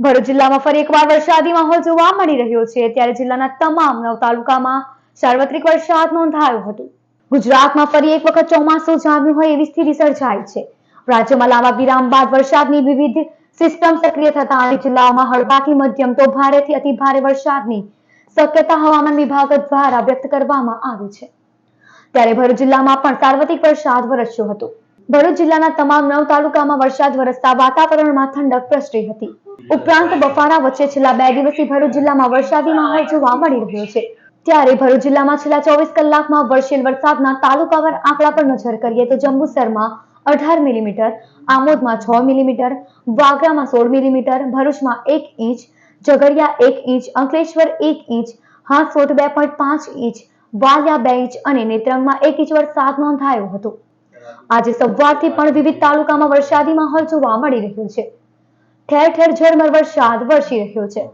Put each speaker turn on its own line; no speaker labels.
ભરૂચ જિલ્લામાં ફરી એકવાર વરસાદી માહોલ જોવા મળી રહ્યો છે. ત્યારે જિલ્લાના તમામ નવ તાલુકામાં સાર્વત્રિક વરસાદ નોંધાયો હતો. ગુજરાતમાં ફરી એક વખત ચોમાસું જામ્યું હોય એવી સ્થિતિ સર્જાઈ છે. રાજ્યમાં લાંબા વિરામ બાદ વરસાદની વિવિધ સિસ્ટમ સક્રિય થતા અનેક જિલ્લાઓમાં હળવાથી મધ્યમ તો ભારેથી અતિ ભારે વરસાદની શક્યતા હવામાન વિભાગ દ્વારા વ્યક્ત કરવામાં આવી છે. ત્યારે ભરૂચ જિલ્લામાં પણ સાર્વત્રિક વરસાદ વરસ્યો હતો. ભરૂચ જિલ્લાના તમામ નવ તાલુકામાં વરસાદ વરસતા વાતાવરણમાં ઠંડક પ્રસરી હતી. ઉપરાંત બફારા વચ્ચે છેલ્લા બે દિવસથી ભરૂચ જિલ્લામાં વરસાદી માહોલ જોવા મળી રહ્યો છે. ત્યારે ભરૂચ જિલ્લામાં છેલ્લા ચોવીસ કલાકમાં વરસેલ વરસાદના તાલુકાવાર આંકડા પર નજર કરીએ તો જંબુસરમાં અઢાર મિલીમીટર, આમોદમાં છ મિલીમીટર, વાગરામાં સોળ મિલીમીટર, ભરૂચમાં એક ઇંચ, ઝઘડિયા એક ઇંચ, અંકલેશ્વર એક ઇંચ, હાંસોટ બે પોઈન્ટ પાંચ ઇંચ, વાલિયા બે ઇંચ અને નેત્રંગમાં એક ઇંચ વરસાદ નોંધાયો હતો. આજે સવારથી પણ વિવિધ તાલુકામાં વરસાદી માહોલ જોવા મળી રહ્યો છે. ઠેર ઠેર ઝરમર વરસાદ વરસી રહ્યો છે.